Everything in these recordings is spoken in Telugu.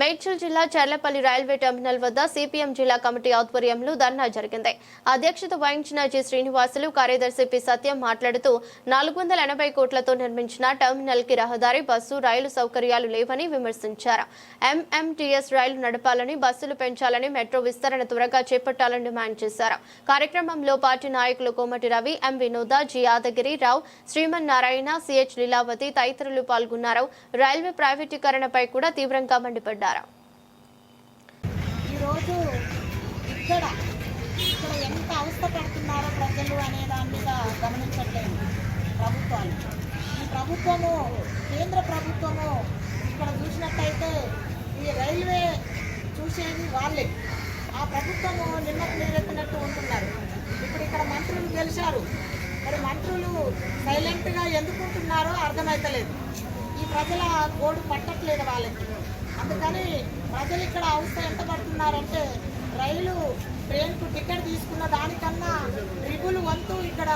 Medchal జిల్లా చర్లపల్లి రైల్వే టెర్మినల్ వద్ద సిపిఎం జిల్లా కమిటీ ఆధ్వర్యంలో ధర్నా జరిగింది. అధ్యక్షత వహించిన జి శ్రీనివాసులు కార్యదర్శి పి సత్యం మాట్లాడుతూ నాలుగు వందల ఎనభై కోట్లతో నిర్మించిన టెర్మినల్కి రహదారి బస్సు రైలు సౌకర్యాలు లేవని విమర్శించారు. ఎంఎంటీఎస్ రైలు నడపాలని బస్సులు పెంచాలని మెట్రో విస్తరణ త్వరగా చేపట్టాలని డిమాండ్ చేశారు. కార్యక్రమంలో పార్టీ నాయకులు కోమటి రవి ఎం వినోద జి యాదగిరి రావు శ్రీమన్ నారాయణ సిహెచ్ లీలావతి తదితరులు పాల్గొన్నారు. రైల్వే ప్రైవేటీకరణపై కూడా తీవ్రంగా మండిపడ్డారు. ఈరోజు ఇక్కడ ఇక్కడ ఎంత అవస్థ పడుతున్నారో ప్రజలు అనే దాని మీద గమనించట్లేదు ప్రభుత్వాలు. ఈ ప్రభుత్వము కేంద్ర ప్రభుత్వము ఇక్కడ చూసినట్టయితే ఈ రైల్వే చూసేది వాళ్ళే. ఆ ప్రభుత్వము నిమ్మకు నీరెత్తినట్టు ఉంటున్నారు. ఇప్పుడు ఇక్కడ మంత్రులు గెలిచారు. మరి మంత్రులు సైలెంట్గా ఎందుకుంటున్నారో అర్థమవుతలేదు ఈ ప్రజల గోడు పట్టట్లేదు వాళ్ళకి. అందుకని ప్రజలు ఇక్కడ అవస్థ ఎంత పడుతున్నారంటే రైలు ట్రైన్కు టికెట్ తీసుకున్న దానికన్నా ట్రిపుల్ వంతు ఇక్కడ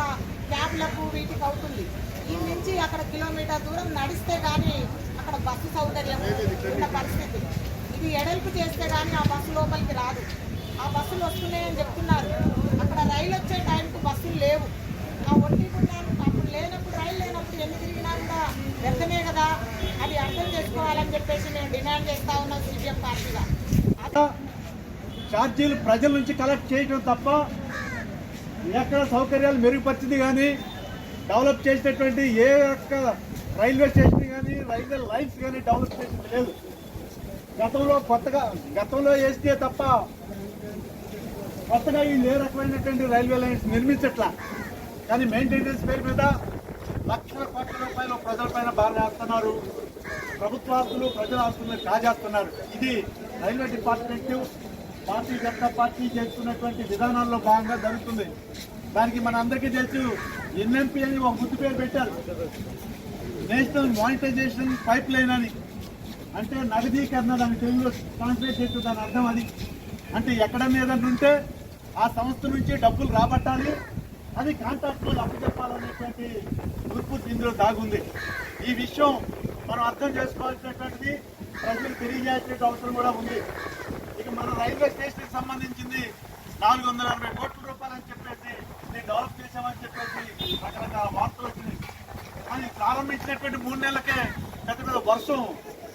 క్యాబ్లకు వీటికి అవుతుంది. ఈ నుంచి అక్కడ కిలోమీటర్ దూరం నడిస్తే కానీ అక్కడ బస్సు సౌకర్యం ఉన్న పరిస్థితి. ఇది ఎడల్పు చేస్తే కానీ ఆ బస్సు లోపలికి రాదు. ఆ బస్సులు వస్తున్నాయని చెప్తున్నారు అక్కడ రైలు వచ్చే టైంకు బస్సులు లేవు ఆ ఒంటి అప్పుడు లేనప్పుడు రైలు లేనప్పుడు ఎన్ని తిరిగినా కూడా వ్యర్థమే కదా అది అర్థం చేసుకోవాలని చెప్పేసి నేను డిమాండ్ చేస్తా ఉన్నాను సిపిఎం పార్టీగా అది ఛార్జీలు ప్రజల నుంచి కలెక్ట్ చేయడం తప్ప ఎక్కడ సౌకర్యాలు మెరుగుపరిచింది కానీ డెవలప్ చేసినటువంటి ఏ ఒక్క రైల్వే స్టేషన్ కానీ రైల్వే లైన్స్ కానీ డెవలప్ చేసింది లేదు. గతంలో కొత్తగా గతంలో వేస్తే తప్ప కొత్తగా ఈ ఏ రకమైనటువంటి రైల్వే లైన్స్ నిర్మించట్లా. కానీ మెయింటెనెన్స్ పేరు మీద లక్షల కోట్ల రూపాయలు ప్రజలపైన బాగా వేస్తున్నారు. ప్రభుత్వ ఆస్తులు ప్రజల ఆస్తులను కాజేస్తున్నారు. ఇది railway department party Janata party చేస్తున్నటువంటి విధానాల్లో భాగంగా జరుగుతుంది. దానికి మన అందరికీ తెలుసు ఎన్ఎంపీ అని ఒక గుర్తు పేరు పెట్టారు. నేషనల్ మానిటైజేషన్ పైప్ లైన్ అని. అంటే నగదీకరణ దాని తెలుగులో ట్రాన్స్లేట్ చేస్తూ దాని అర్థం అది. అంటే ఎక్కడ మీద ఉంటే ఆ సంస్థ నుంచి డబ్బులు రాబట్టాలి. అది కాంట్రాక్ట్లో అప్పచెప్పాలనేటువంటి తూర్పు ఇందులో దాగుంది. ఈ విషయం మనం అర్థం చేసుకోవాల్సినటువంటిది ప్రజలకు తెలియజేయాల్సిన అవసరం కూడా ఉంది. మన రైల్వే స్టేషన్కి సంబంధించింది నాలుగు వందల అరవై కోట్ల రూపాయలు అని చెప్పేసి నేను డెవలప్ చేసామని చెప్పేసి రకరకాల వార్తలు వచ్చినాయి. కానీ ప్రారంభించినటువంటి మూడు నెలలకే పెద్ద పెద్ద వర్షం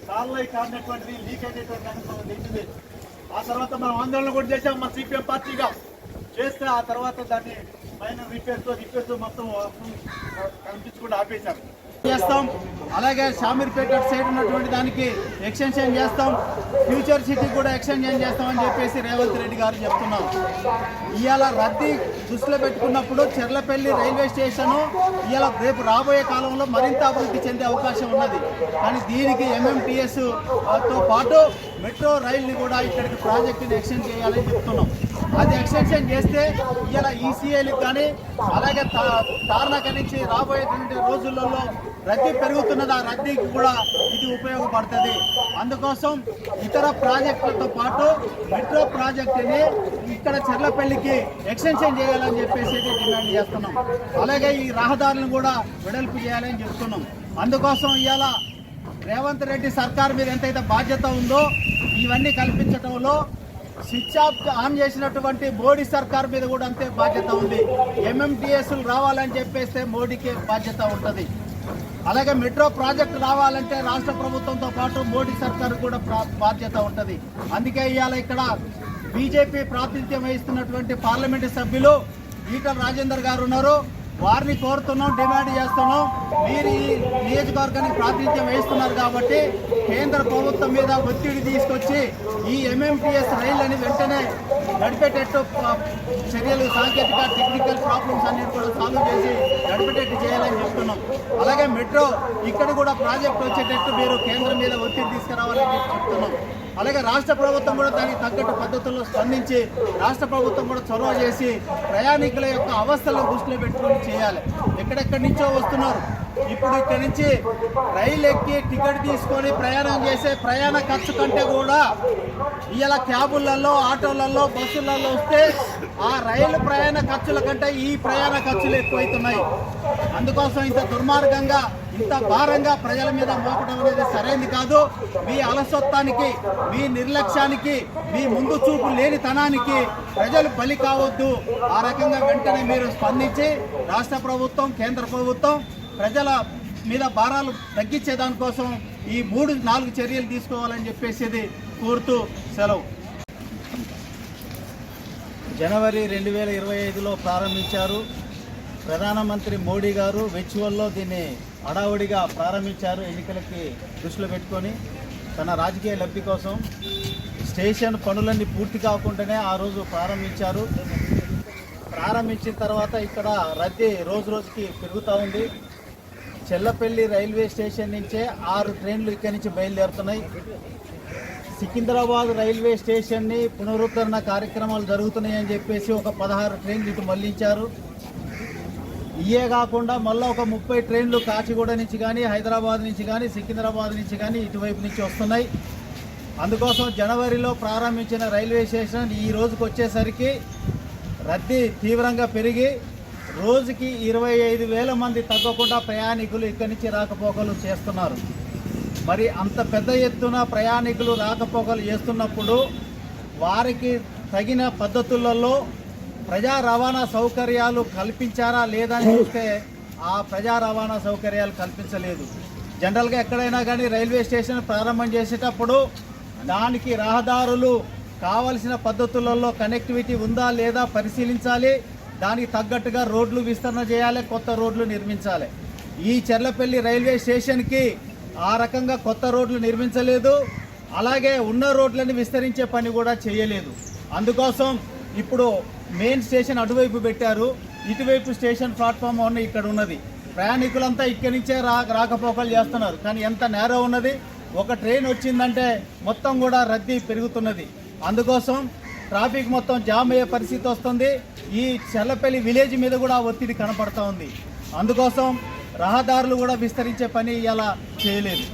కాలువై కారినటువంటిది లీక్ అయినటువంటి దానికి తెలిసింది. ఆ తర్వాత మనం ఆందోళన కూడా చేసాం మన సిపిఎం పార్టీగా. చేస్తే ఆ తర్వాత దాన్ని పైన రిపేర్తో రిపేర్తో మొత్తం కనిపించకుండా ఆపేశారు. చేస్తాం. అలాగే షామీర్పేట సైడ్ ఉన్నటువంటి దానికి ఎక్స్టెన్షన్ చేస్తాం. ఫ్యూచర్ సిటీ కూడా ఎక్స్టెన్షన్ చేస్తామని చెప్పేసి రేవంత్ రెడ్డి గారు చెప్తున్నారు. ఇవాళ రద్దీ దృష్టిలో పెట్టుకున్నప్పుడు చెర్లపల్లి రైల్వే స్టేషను ఇవాళ రేపు రాబోయే కాలంలో మరింత అభివృద్ధి చెందే అవకాశం ఉన్నది. కానీ దీనికి ఎంఎంటీఎస్తో పాటు మెట్రో రైల్ని కూడా ఇక్కడికి ప్రాజెక్టుని ఎక్స్టెండ్ చేయాలని చెప్తున్నాం. అది ఎక్స్టెన్షన్ చేస్తే ఇలా ఈసీఏలకు కానీ అలాగే తా- నుంచి రాబోయేటువంటి రోజులలో రద్దీ పెరుగుతున్నది ఆ రద్దీకి కూడా ఇది ఉపయోగపడుతుంది. అందుకోసం ఇతర ప్రాజెక్టులతో పాటు మెట్రో ప్రాజెక్టుని ఇక్కడ చెర్లపల్లికి ఎక్స్టెన్షన్ చేయాలని చెప్పేసి డిమాండ్ చేస్తున్నాం. అలాగే ఈ రహదారులను కూడా వెడల్పు చేయాలని చెప్తున్నాం. అందుకోసం ఇవాళ రేవంత్ రెడ్డి సర్కార్ మీద ఎంతైతే బాధ్యత ఉందో ఇవన్నీ కల్పించడంలో స్విచ్ ఆఫ్ ఆన్ చేసినటువంటి మోడీ సర్కార్ మీద కూడా అంతే బాధ్యత ఉంది. ఎంఎండిఎస్లు రావాలని చెప్పేస్తే మోడీకి బాధ్యత ఉంటుంది. అలాగే మెట్రో ప్రాజెక్ట్ రావాలంటే రాష్ట్ర ప్రభుత్వంతో పాటు మోడీ సర్కార్ కూడా ప్రా- బాధ్యత ఉంటుంది. అందుకే ఇవాళ ఇక్కడ బీజేపీ ప్రాతినిధ్యం వహిస్తున్నటువంటి పార్లమెంటు సభ్యులు ఈటల రాజేందర్ గారు ఉన్నారు. వారిని కోరుతున్నాం డిమాండ్ చేస్తున్నాం. మీరు ఈ నియోజకవర్గానికి ప్రాతినిధ్యం వేస్తున్నారు కాబట్టి కేంద్ర ప్రభుత్వం మీద ఒత్తిడి తీసుకొచ్చి ఈ ఎంఎంటీఎస్ రైళ్ళని వెంటనే నడిపేటట్టు చర్యలు సాంకేతిక టెక్నికల్ ప్రాబ్లమ్స్ అన్ని కూడా సాల్వ్ చేసి నడిపేటట్టు చేయాలని చెప్తున్నాం. అలాగే మెట్రో ఇక్కడ కూడా ప్రాజెక్ట్ వచ్చేటట్టు మీరు కేంద్రం మీద ఒత్తిడి తీసుకురావాలని చెప్తున్నాం. అలాగే రాష్ట్ర ప్రభుత్వం కూడా దానికి తగ్గట్టు పద్ధతుల్లో స్పందించి రాష్ట్ర ప్రభుత్వం కూడా చొరవ చేసి ప్రయాణికుల యొక్క అవస్థలను దృష్టిలో పెట్టుకొని చేయాలి. ఎక్కడెక్కడి నుంచో వస్తున్నారు. ఇప్పుడు ఇక్కడ నుంచి రైలు ఎక్కి టికెట్ తీసుకొని ప్రయాణం చేసే ప్రయాణ ఖర్చు కంటే కూడా ఇలా క్యాబులలో ఆటోలలో బస్సులలో వస్తే ఆ రైలు ప్రయాణ ఖర్చుల కంటే ఈ ప్రయాణ ఖర్చులు ఎక్కువైతున్నాయి. అందుకోసం ఇంత దుర్మార్గంగా ఇంత భారంగా ప్రజల మీద మోపడం అనేది సరైంది కాదు. మీ అలసత్వానికి మీ నిర్లక్ష్యానికి మీ ముందు చూపు లేనితనానికి ప్రజలు బలి కావద్దు. ఆ రకంగా వెంటనే మీరు స్పందించి రాష్ట్ర ప్రభుత్వం కేంద్ర ప్రభుత్వం ప్రజల మీద భారాలు తగ్గించే దానికోసం ఈ మూడు నాలుగు చర్యలు తీసుకోవాలని చెప్పేసి కోరుతూ సెలవు. జనవరి రెండు వేల ఇరవై ఐదులో ప్రారంభించారు. ప్రధానమంత్రి మోడీ గారు వెర్చువల్లో దీన్ని హడావుడిగా ప్రారంభించారు ఎన్నికలకి దృష్టిలో పెట్టుకొని. తన రాజకీయ లబ్ధి కోసం స్టేషన్ పనులన్నీ పూర్తి కాకుండానే ఆ రోజు ప్రారంభించారు. ప్రారంభించిన తర్వాత ఇక్కడ రద్దీ రోజు రోజుకి పెరుగుతూ ఉంది. చెల్లపల్లి రైల్వే స్టేషన్ నుంచే ఆరు ట్రైన్లు ఇక్కడి నుంచి బయలుదేరుతున్నాయి. సికింద్రాబాద్ రైల్వే స్టేషన్ని పునరుద్ధరణ కార్యక్రమాలు జరుగుతున్నాయని చెప్పేసి ఒక పదహారు ట్రైన్లు ఇటు మళ్ళించారు. ఇయే కాకుండా మళ్ళీ ఒక ముప్పై ట్రైన్లు కాచిగూడ నుంచి కానీ హైదరాబాద్ నుంచి కానీ సికింద్రాబాద్ నుంచి కానీ ఇటువైపు నుంచి వస్తున్నాయి. అందుకోసం జనవరిలో ప్రారంభించిన రైల్వే స్టేషన్ ఈ రోజుకు వచ్చేసరికి రద్దీ తీవ్రంగా పెరిగి రోజుకి ఇరవై ఐదు వేల మంది తగ్గకుండా ప్రయాణికులు ఇక్కడి నుంచి రాకపోకలు చేస్తున్నారు. మరి అంత పెద్ద ఎత్తున ప్రయాణికులు రాకపోకలు చేస్తున్నప్పుడు వారికి తగిన పద్ధతులలో ప్రజా రవాణా సౌకర్యాలు కల్పించారా లేదా అని చూస్తే ఆ ప్రజా రవాణా సౌకర్యాలు కల్పించలేదు. జనరల్గా ఎక్కడైనా కానీ రైల్వే స్టేషన్ ప్రారంభం చేసేటప్పుడు దానికి రహదారులు కావలసిన పద్ధతులలో కనెక్టివిటీ ఉందా లేదా పరిశీలించాలి. దానికి తగ్గట్టుగా రోడ్లు విస్తరణ చేయాలి కొత్త రోడ్లు నిర్మించాలి. ఈ చెర్లపల్లి రైల్వే స్టేషన్కి ఆ రకంగా కొత్త రోడ్లు నిర్మించలేదు. అలాగే ఉన్న రోడ్లను విస్తరించే పని కూడా చేయలేదు. అందుకోసం ఇప్పుడు మెయిన్ స్టేషన్ అటువైపు పెట్టారు. ఇటువైపు స్టేషన్ ప్లాట్ఫామ్ ఉన్న ఇక్కడ ఉన్నది. ప్రయాణికులంతా ఇక్కడి నుంచే రా రాకపోకలు చేస్తున్నారు. కానీ ఎంత నేరో ఉన్నది? ఒక ట్రైన్ వచ్చిందంటే మొత్తం కూడా రద్దీ పెరుగుతున్నది. అందుకోసం ట్రాఫిక్ మొత్తం జామ్ అయ్యే పరిస్థితి వస్తుంది. ఈ చెల్లపల్లి విలేజ్ మీద కూడా ఒత్తిడి కనపడుతూ ఉంది. అందుకోసం రహదారులు కూడా విస్తరించే పని ఇలా చేయలేదు.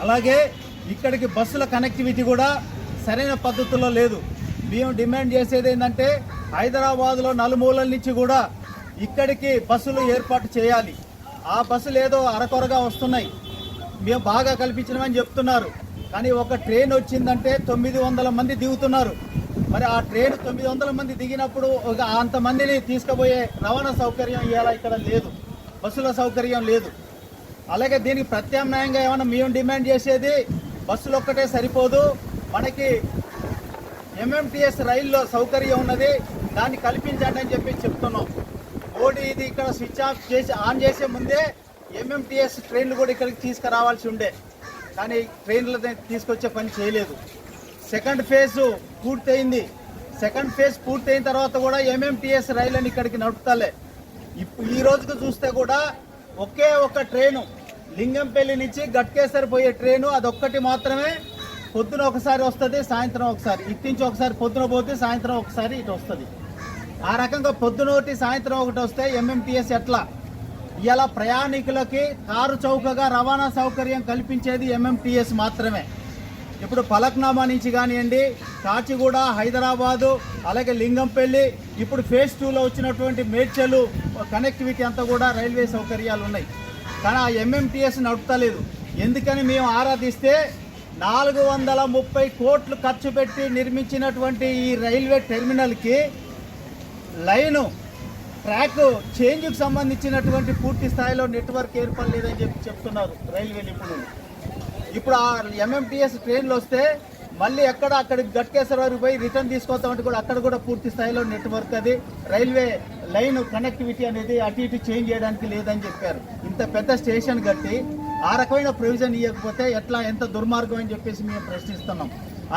అలాగే ఇక్కడికి బస్సుల కనెక్టివిటీ కూడా సరైన పద్ధతుల్లో లేదు. మేము డిమాండ్ చేసేది ఏంటంటే హైదరాబాద్లో నలుమూలల నుంచి కూడా ఇక్కడికి బస్సులు ఏర్పాటు చేయాలి. ఆ బస్సులు ఏదో అరకొరగా వస్తున్నాయి. మేము బాగా కల్పించినామని చెప్తున్నారు. కానీ ఒక ట్రైన్ వచ్చిందంటే తొమ్మిది వందల మంది దిగుతున్నారు. మరి ఆ ట్రైన్ తొమ్మిది వందల మంది దిగినప్పుడు ఒక అంతమందిని తీసుకుపోయే రవాణా సౌకర్యం ఇవాళ ఇక్కడ లేదు. బస్సుల సౌకర్యం లేదు. అలాగే దీనికి ప్రత్యామ్నాయంగా ఏమైనా మేము డిమాండ్ చేసేది బస్సులు ఒక్కటే సరిపోదు. మనకి ఎంఎంటీఎస్ రైల్లో సౌకర్యం ఉన్నది. దాన్ని కల్పించండి అని చెప్పి చెప్తున్నాం. మోడీ ఇది ఇక్కడ స్విచ్ ఆఫ్ చేసి ఆన్ చేసే ముందే ఎంఎంటీఎస్ ట్రైన్లు కూడా ఇక్కడికి తీసుకురావాల్సి ఉండే. కానీ ట్రైన్లు తీసుకొచ్చే పని చేయలేదు. సెకండ్ ఫేజ్ పూర్తయింది. సెకండ్ ఫేజ్ పూర్తయిన తర్వాత కూడా ఎంఎంటీఎస్ రైళ్ళని ఇక్కడికి నడుపుతలే. ఇప్పుడు ఈ రోజుకు చూస్తే కూడా ఒకే ఒక ట్రైను. లింగంపల్లి నుంచి గట్కేసరి పోయే ట్రైను అదొక్కటి మాత్రమే. పొద్దున ఒకసారి వస్తుంది సాయంత్రం ఒకసారి. ఇటు నుంచి ఒకసారి పొద్దున పోతే సాయంత్రం ఒకసారి ఇటు వస్తుంది. ఆ రకంగా పొద్దున ఒకటి సాయంత్రం ఒకటి వస్తే ఎంఎంటీఎస్ ఎట్లా? ఇలా ప్రయాణికులకి కారు చౌకగా రవాణా సౌకర్యం కల్పించేది ఎంఎంటీఎస్ మాత్రమే. ఇప్పుడు పలక్నామా నుంచి కానివ్వండి కాచిగూడ హైదరాబాదు అలాగే లింగంపల్లి ఇప్పుడు ఫేజ్ టూలో వచ్చినటువంటి మేడ్చలు కనెక్టివిటీ అంతా కూడా రైల్వే సౌకర్యాలు ఉన్నాయి కానీ ఆ ఎంఎంటీఎస్ నడుపుతలేదు. ఎందుకని మేము ఆరాధిస్తే నాలుగు వందల ముప్పై కోట్లు ఖర్చు పెట్టి నిర్మించినటువంటి ఈ రైల్వే టెర్మినల్కి లైను ట్రాక్ చేంజ్కి సంబంధించినటువంటి పూర్తి స్థాయిలో నెట్వర్క్ ఏర్పడలేదని చెప్పి చెప్తున్నారు రైల్వే నిపుణులు. ఇప్పుడు ఆ ఎంఎంటీఎస్ ట్రైన్లు వస్తే మళ్ళీ ఎక్కడ అక్కడికి గట్కేశ్వర వారికి పోయి రిటర్న్ తీసుకొస్తామంటే కూడా అక్కడ కూడా పూర్తి స్థాయిలో నెట్వర్క్ అది. రైల్వే లైన్ కనెక్టివిటీ అనేది అటు ఇటు చేంజ్ చేయడానికి లేదని చెప్పారు. ఇంత పెద్ద స్టేషన్ కట్టి ఆ రకమైన ప్రొవిజన్ ఇవ్వకపోతే ఎట్లా ఎంత దుర్మార్గం అని చెప్పేసి మేము ప్రశ్నిస్తున్నాం.